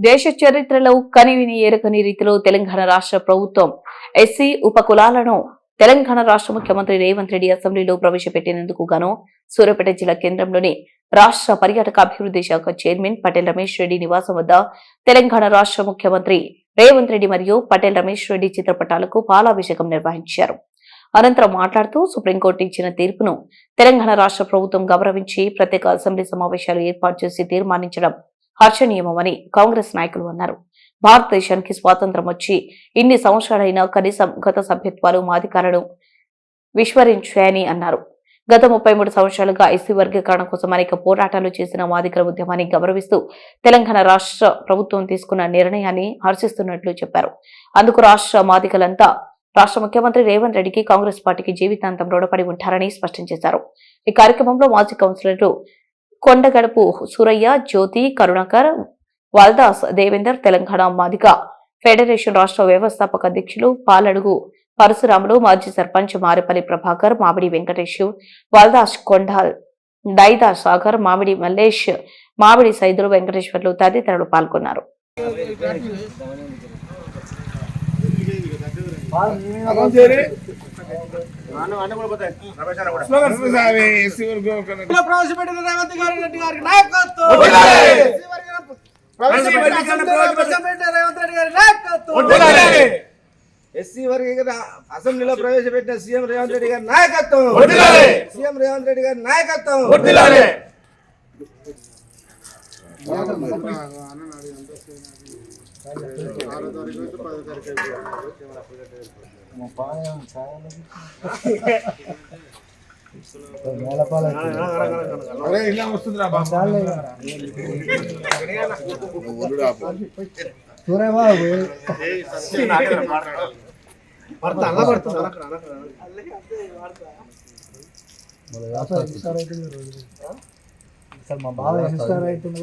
దేశ చరిత్రలో కనివిని ఏరకని రీతిలో తెలంగాణ రాష్ట్ర ప్రభుత్వం ఎస్సీ ఉపకులాలను తెలంగాణ రాష్ట్ర ముఖ్యమంత్రి రేవంత్ రెడ్డి అసెంబ్లీలో ప్రవేశపెట్టినందుకు గాను సూర్యాపేట జిల్లా కేంద్రంలోని రాష్ట్ర పర్యాటక అభివృద్ధి శాఖ చైర్మన్ పటేల్ రమేష్ రెడ్డి నివాసం వద్ద తెలంగాణ రాష్ట్ర ముఖ్యమంత్రి రేవంత్ రెడ్డి మరియు పటేల్ రమేష్ రెడ్డి చిత్రపటాలకు పాలాభిషేకం నిర్వహించారు. అనంతరం మాట్లాడుతూ సుప్రీంకోర్టు ఇచ్చిన తీర్పును తెలంగాణ రాష్ట్ర ప్రభుత్వం గౌరవించి ప్రత్యేక అసెంబ్లీ సమావేశాలు ఏర్పాటు చేసి తీర్మానించడం హర్షణీయమని కాంగ్రెస్ నాయకులు అన్నారు. భారతదేశానికి స్వాతంత్రం వచ్చి ఇన్ని సంవత్సరాలైనా కనీసం గత సభ్యత్వాలు మాధికారులను విస్మరించాయని అన్నారు. గత ముప్పై మూడు సంవత్సరాలుగా ఎస్సీ వర్గీకరణ కోసం అనేక పోరాటాలు చేసిన మాదికర ఉద్యమాన్ని గౌరవిస్తూ తెలంగాణ రాష్ట్ర ప్రభుత్వం తీసుకున్న నిర్ణయాన్ని హర్షిస్తున్నట్లు చెప్పారు. అందుకు రాష్ట్ర మాదికలంతా రాష్ట్ర ముఖ్యమంత్రి రేవంత్ రెడ్డికి కాంగ్రెస్ పార్టీకి జీవితాంతం రుణపడి ఉంటారని స్పష్టం చేశారు. ఈ కార్యక్రమంలో మాజీ కౌన్సిలర్లు కొండగడపు సూరయ్య జ్యోతి కరుణాకర్ వాల్దాస్ దేవేందర్ తెలంగాణ మాదిక ఫెడరేషన్ రాష్ట్ర వ్యవస్థాపక అధ్యక్షులు పాలడుగు పరశురాములు మాజీ సర్పంచ్ మారిపల్లి ప్రభాకర్ మామిడి వెంకటేష్ వాల్దాస్ కొండాల్ దైదా సాగర్ మామిడి మల్లేష్ మామిడి సైదులు వెంకటేశ్వర్లు తదితరులు పాల్గొన్నారు. ప్రవేశపెట్టిన రేవంత్ గారి రెడ్డి గారికి నాయకత్వం ప్రవేశపెట్టిన రేవంత్ రెడ్డి గారి నాయకత్వం ఎస్సీ వర్గీకరణ అసెంబ్లీలో ప్రవేశపెట్టిన సీఎం రేవంత్ రెడ్డి గారి నాయకత్వం సీఎం రేవంత్ రెడ్డి గారి నాయకత్వం అన్న సూర్యబాబు మా బావ ఇన్స్టార్ అవుతుంది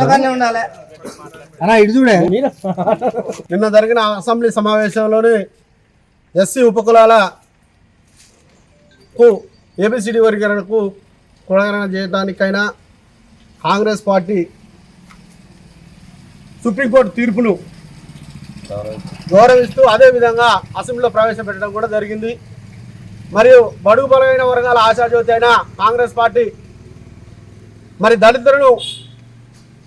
అక్కడ ఉండాలి. ఇటు చూడే. నిన్న జరిగిన అసెంబ్లీ సమావేశంలోని ఎస్సీ ఉపకులాలకు ఏబిసిడి వర్గీకరణకు కులగణన చేయడానికైనా కాంగ్రెస్ పార్టీ సుప్రీంకోర్టు తీర్పును గౌరవిస్తూ అదేవిధంగా అసెంబ్లీలో ప్రవేశపెట్టడం కూడా జరిగింది. మరియు బడుగు బలమైన వర్గాల ఆశాజ్యోతి అయిన కాంగ్రెస్ పార్టీ మరి దళితులను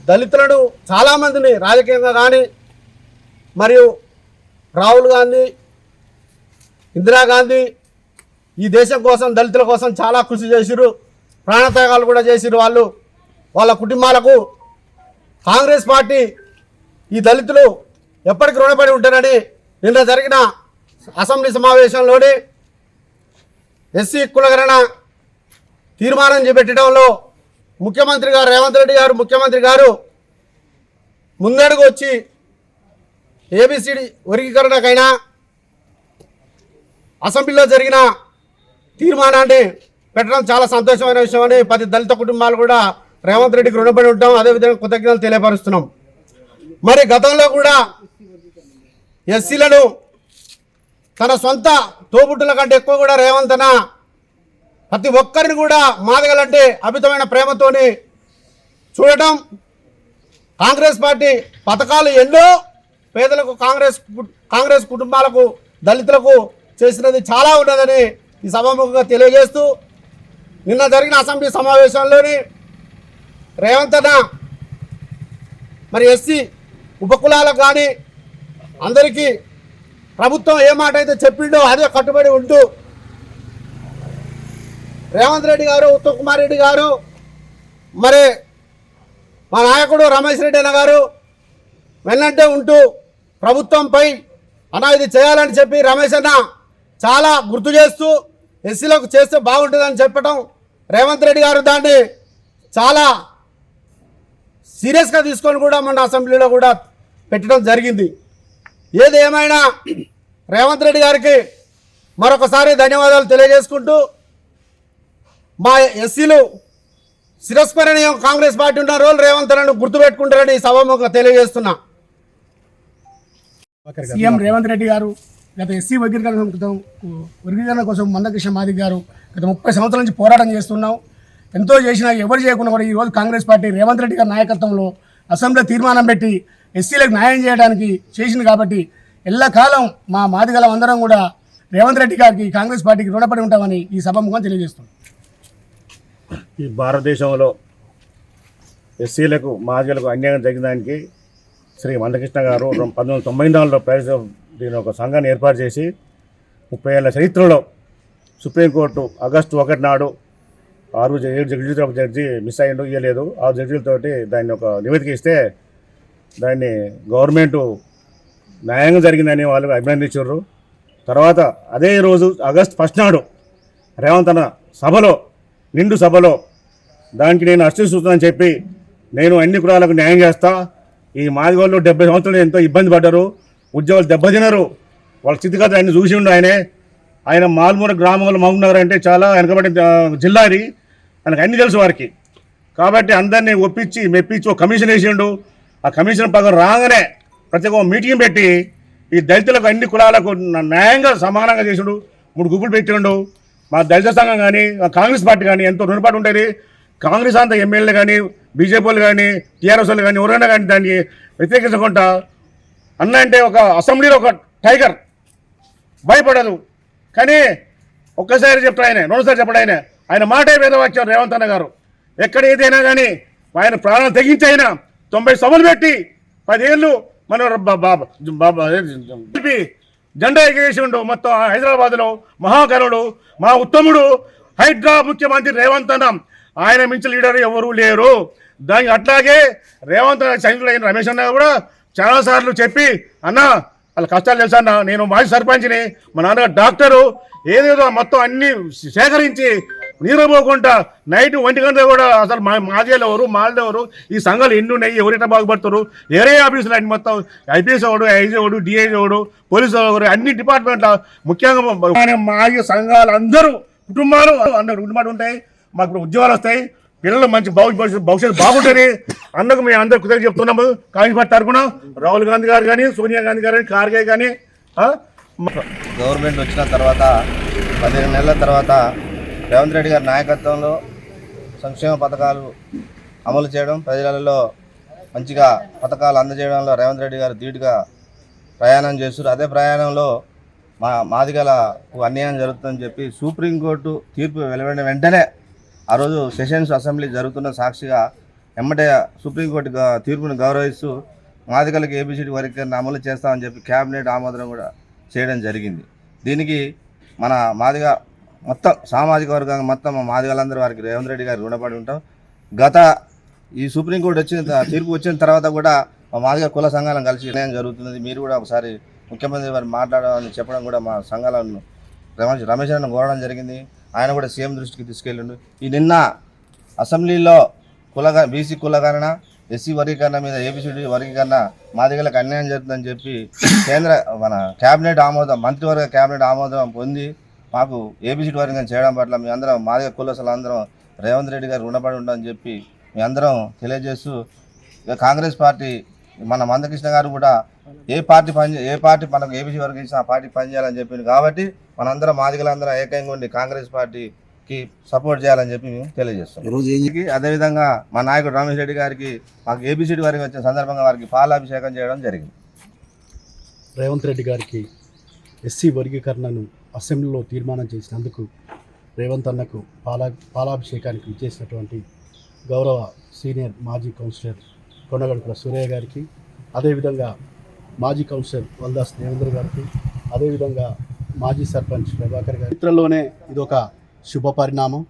దళితులను చాలామందిని రాజకీయంగా కానీ మరియు రాహుల్ గాంధీ ఇందిరాగాంధీ ఈ దేశం కోసం దళితుల కోసం చాలా కృషి చేసిరు ప్రాణత్యాగాలు కూడా చేసిరు వాళ్ళు. వాళ్ళ కుటుంబాలకు కాంగ్రెస్ పార్టీ ఈ దళితులు ఎప్పటికి రుణపడి ఉంటారని నిన్న జరిగిన అసెంబ్లీ సమావేశంలోని ఎస్సీ కులగరణ తీర్మానం చేపెట్టడంలో ముఖ్యమంత్రి గారు రేవంత్ రెడ్డి గారు ముఖ్యమంత్రి గారు ముందడుగు వచ్చి ఏబిసిడి వర్గీకరణకైనా అసెంబ్లీలో జరిగిన తీర్మానాన్ని పెట్టడం చాలా సంతోషమైన విషయం అని పది దళిత కుటుంబాలు కూడా రేవంత్ రెడ్డికి రుణపడి ఉంటాం. అదేవిధంగా కృతజ్ఞతలు తెలియపరుస్తున్నాం. మరి గతంలో కూడా ఎస్సీలను తన సొంత తోబుట్టుల కంటే ఎక్కువ కూడా రేవంత్ అన్న ప్రతి ఒక్కరిని కూడా మాదగలంటే అమితమైన ప్రేమతోని చూడటం కాంగ్రెస్ పార్టీ పథకాలు ఎన్నో పేదలకు కాంగ్రెస్ కాంగ్రెస్ కుటుంబాలకు దళితులకు చేసినది చాలా ఉన్నదని ఈ సభాముఖంగా తెలియజేస్తూ నిన్న జరిగిన అసెంబ్లీ సమావేశంలోని రేవంత్ అన్న మరి ఎస్సీ ఉపకులాలకు కానీ అందరికీ ప్రభుత్వం ఏ మాట అయితే చెప్పిండో అదే కట్టుబడి ఉంటూ రేవంత్ రెడ్డి గారు ఉత్తమ్ కుమార్ రెడ్డి గారు మరి మా నాయకుడు రమేష్ రెడ్డి అన్న గారు వెన్నంటే ఉంటూ ప్రభుత్వంపై అన్నా ఇది చేయాలని చెప్పి రమేష్ అన్న చాలా గుర్తు చేస్తూ ఎస్సీలకు చేస్తే బాగుంటుందని చెప్పటం రేవంత్ రెడ్డి గారు దాన్ని చాలా సీరియస్గా తీసుకొని కూడా మన అసెంబ్లీలో కూడా పెట్టడం జరిగింది. ఏది ఏమైనా రేవంత్ రెడ్డి గారికి మరొకసారి ధన్యవాదాలు తెలియజేసుకుంటూ మా ఎస్సీలు శిరస్మరణీయం కాంగ్రెస్ పార్టీ ఉన్న రోజులు రేవంత్ రెడ్డి గుర్తుపెట్టుకుంటారని ఈ సభాముఖంగా తెలియజేస్తున్నా. సీఎం రేవంత్ రెడ్డి గారు గత ఎస్సీ వర్గీకరణ క్రితం వర్గీకరణ కోసం మందకృష్ణ మాదిక్ గారు గత ముప్పై సంవత్సరాల నుంచి పోరాటం చేస్తున్నాం. ఎంతో చేసినా ఎవరు చేయకుండా కూడా ఈరోజు కాంగ్రెస్ పార్టీ రేవంత్ రెడ్డి గారి నాయకత్వంలో అసెంబ్లీ తీర్మానం పెట్టి ఎస్సీలకు న్యాయం చేయడానికి చేసింది కాబట్టి ఎల్లకాలం మా మాదిగలం అందరం కూడా రేవంత్ రెడ్డి గారికి కాంగ్రెస్ పార్టీకి రుణపడి ఉంటామని ఈ సభాముఖం తెలియజేస్తున్నాం. ఈ భారతదేశంలో ఎస్సీలకు మాదిగలకు అన్యాయం జరిగినానికి శ్రీ మందకృష్ణ గారు పంతొమ్మిది వందల తొంభై నాలుగులో ప్రైజ్ దీని ఒక సంఘాన్ని ఏర్పాటు చేసి ముప్పై ఏళ్ళ చరిత్రలో సుప్రీంకోర్టు ఆగస్టు ఒకటి నాడు ఆరు ఏడు జడ్జిలతో ఒక జడ్జి మిస్ అయ్యిండు ఇవ్వలేదు ఆ జడ్జిలతోటి దాన్ని ఒక నివేదిక ఇస్తే దాన్ని గవర్నమెంటు న్యాయంగా జరిగిందని వాళ్ళు అభినందించారు తర్వాత అదే రోజు ఆగస్ట్ ఫస్ట్ నాడు రేవంత్ అన్న సభలో నిండు సభలో దానికి నేను అర్చిస్తున్నానని చెప్పి నేను అన్ని కులాలకు న్యాయం చేస్తా. ఈ మాదిగోళ్ళు డెబ్బై సంవత్సరాలు ఎంతో ఇబ్బంది పడ్డారు. ఉద్యోగులు దెబ్బతినరు. వాళ్ళ స్థితిగతులు ఆయన చూసి ఉండు ఆయనే. ఆయన మాల్మూర గ్రామంలో మహబూబ్నగర్ అంటే చాలా వెనకబడిన ఆ, జిల్లా అది. మనకు అన్ని తెలుసు వారికి. కాబట్టి అందరినీ ఒప్పించి మెప్పించి ఒక కమిషన్ వేసిండు. ఆ కమిషన్ ప్రకారం రాగానే ప్రతి ఒక్క మీటింగ్ పెట్టి ఈ దళితులకు అన్ని కులాలకు న్యాయంగా సమానంగా చేసిండు. మూడు గుంపులు పెట్టిండు. మా దళిత సంఘం కానీ కాంగ్రెస్ పార్టీ కానీ ఎంతో రుణపాటు ఉంటుంది కాంగ్రెస్ అంత ఎమ్మెల్యే కానీ బీజేపీ వాళ్ళు కానీ టీఆర్ఎస్ వాళ్ళు కానీ ఎవరైనా కానీ దాన్ని వ్యతిరేకించకుండా అన్న అంటే ఒక అసెంబ్లీలో ఒక టైగర్. భయపడదు. కానీ ఒక్కసారి చెప్తాడు ఆయన రెండుసారి చెప్పడు ఆయన ఆయన మాటే వేదవాక్యం రేవంత్ అన్న గారు. ఎక్కడ ఏదైనా కానీ ఆయన ప్రాణాలు తెగించి అయినా తొంభై సభలు పెట్టి పదేళ్ళు మన బ- బ- బ- జెండా మొత్తం హైదరాబాద్లో మహాకరుడు మా ఉత్తముడు హైడ్రా ముఖ్యమంత్రి రేవంత్ అన్న. ఆయన మించి లీడర్ ఎవరు లేరు. దానికి అట్లాగే రేవంత్ సైనికులైన రమేష్ అన్న కూడా చాలాసార్లు చెప్పి అన్న వాళ్ళ కష్టాలు తెలుసా అన్న? నేను మాజీ సర్పంచ్ని మా నాన్నగారు డాక్టరు ఏదేదో మొత్తం అన్ని సేకరించి నీరపోకుండా నైట్ ఒంటి గంట కూడా అసలు మా మాజీలు ఎవరు మాళ్ళు ఈ సంఘాలు ఎన్ని ఉన్నాయి? ఎవరైనా బాగుపడతారు? వేరే ఆఫీసులు అన్ని మొత్తం ఐపీఎస్ ఎవడు ఐజీ ఎవడు డిఐజీ ఎవడు పోలీసు ఎవరు? అన్ని డిపార్ట్మెంట్ల ముఖ్యంగా ఆయన మాజీ సంఘాలు అందరూ కుటుంబాలు అందరు కుటుంబాలు ఉంటాయి. మాకు ఉద్యోగాలు వస్తాయి. పిల్లలు మంచి భవిష్యత్తు భవిష్యత్తు బాగుంటుంది. అందుకు మేము అందరూ కృతజ్ఞత చెప్తున్నాము. కాంగ్రెస్ పార్టీ తరఫున రాహుల్ గాంధీ గారు కానీ సోనియా గాంధీ గారు కానీ ఖార్గే కానీ గవర్నమెంట్ వచ్చిన తర్వాత పదిహేను నెలల తర్వాత రేవంత్ రెడ్డి గారి నాయకత్వంలో సంక్షేమ పథకాలు అమలు చేయడం ప్రజలలో మంచిగా పథకాలు అందజేయడంలో రేవంత్ రెడ్డి గారు ధీటుగా ప్రయాణం చేస్తారు అదే ప్రయాణంలో మా మాదిగలకు అన్యాయం జరుగుతుందని చెప్పి సుప్రీంకోర్టు తీర్పు వెలువడిన వెంటనే ఆ రోజు సెషన్స్ అసెంబ్లీ జరుగుతున్న సాక్షిగా ఎమ్మటే సుప్రీంకోర్టు తీర్పును గౌరవిస్తూ మాదిగలకు ఏబిసిడి వర్గీకరణ అమలు చేస్తామని చెప్పి క్యాబినెట్ ఆమోదం కూడా చేయడం జరిగింది. దీనికి మన మాదిగ మొత్తం సామాజిక వర్గం మొత్తం మాదిగలందరూ వారికి రేవంత్ రెడ్డి గారు రుణపడి ఉంటాం. గత ఈ సుప్రీంకోర్టు వచ్చిన తీర్పు వచ్చిన తర్వాత కూడా మా మాదిగ కుల సంఘాలను కలిసి నిర్ణయం జరుగుతున్నది. మీరు కూడా ఒకసారి ముఖ్యమంత్రి వారు మాట్లాడాలని చెప్పడం కూడా మా సంఘాలను రమేష్ రమేష్ అన్న కోరడం జరిగింది. ఆయన కూడా సీఎం దృష్టికి తీసుకెళ్ళిండు. ఈ నిన్న అసెంబ్లీలో కులగా బీసీ కులగణన ఎస్సీ వర్గీకరణ మీద ఏబిసిడి వర్గీకరణ మాదిగలకు అన్యాయం జరుగుతుందని చెప్పి కేంద్ర మన కేబినెట్ ఆమోదం మంత్రివర్గ కేబినెట్ ఆమోదం పొంది మాకు ఏబిసిడి వర్గీకరణ చేయడం పట్ల మీ అందరం మాదిగ కులసలు అందరం రేవంత్ రెడ్డి గారు రుణపడి ఉంటామని చెప్పి మీ అందరం తెలియజేస్తూ ఇక కాంగ్రెస్ పార్టీ మన మందకృష్ణ గారు కూడా ఏ పార్టీ పని ఏ పార్టీ మనకు ఏబీసీ వరకు ఇచ్చిన ఆ పార్టీ పనిచేయాలని చెప్పింది కాబట్టి మనందరం మాదిగలందరం ఏకంగా ఉండి కాంగ్రెస్ పార్టీకి సపోర్ట్ చేయాలని చెప్పి మేము తెలియజేస్తాం ఈరోజు అదేవిధంగా మా నాయకుడు రమేష్ రెడ్డి గారికి మాకు ఏబిసిడి వారికి వచ్చిన సందర్భంగా వారికి పాలాభిషేకం చేయడం జరిగింది. రేవంత్ రెడ్డి గారికి ఎస్సీ వర్గీకరణను అసెంబ్లీలో తీర్మానం చేసినందుకు రేవంత్ అన్నకు పాలా పాలాభిషేకానికి ఇచ్చేసినటువంటి గౌరవ సీనియర్ మాజీ కౌన్సిలర్ కొండగడుపుల సూర్య గారికి అదేవిధంగా మాజీ కౌన్సిలర్ వల్దాస్ దేవేంద్ర గారికి అదేవిధంగా మాజీ సర్పంచ్ ప్రభాకర్ గారి ఇది ఇదొక శుభ పరిణామం.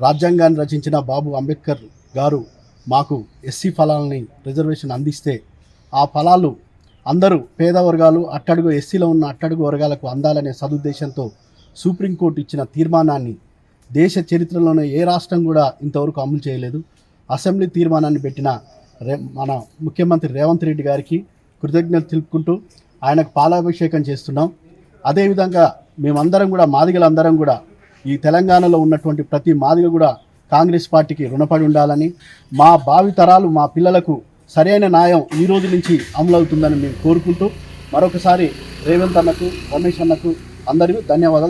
రాజ్యాంగాన్ని రచించిన బాబు అంబేద్కర్ గారు మాకు ఎస్సీ ఫలాలని రిజర్వేషన్ అందిస్తే ఆ ఫలాలు అందరూ పేద వర్గాలు అట్టడుగు ఎస్సీలో ఉన్న అట్టడుగు వర్గాలకు అందాలనే సదుద్దేశంతో సుప్రీంకోర్టు ఇచ్చిన తీర్మానాన్ని దేశ చరిత్రలోనే ఏ రాష్ట్రం కూడా ఇంతవరకు అమలు చేయలేదు. అసెంబ్లీ తీర్మానాన్ని పెట్టిన రే మన ముఖ్యమంత్రి రేవంత్ రెడ్డి గారికి కృతజ్ఞతలు తెలుపుకుంటూ ఆయనకు పాలాభిషేకం చేస్తున్నాం. అదేవిధంగా మేమందరం కూడా మాదిగలందరం కూడా ఈ తెలంగాణలో ఉన్నటువంటి ప్రతి మాదిగ కూడా కాంగ్రెస్ పార్టీకి రుణపడి ఉండాలని మా భావితరాలు మా పిల్లలకు సరైన న్యాయం ఈ రోజు నుంచి అమలవుతుందని మేము కోరుకుంటూ మరొకసారి రేవంత్ అన్నకు రమేష్ అన్నకు అందరికీ ధన్యవాదాలు.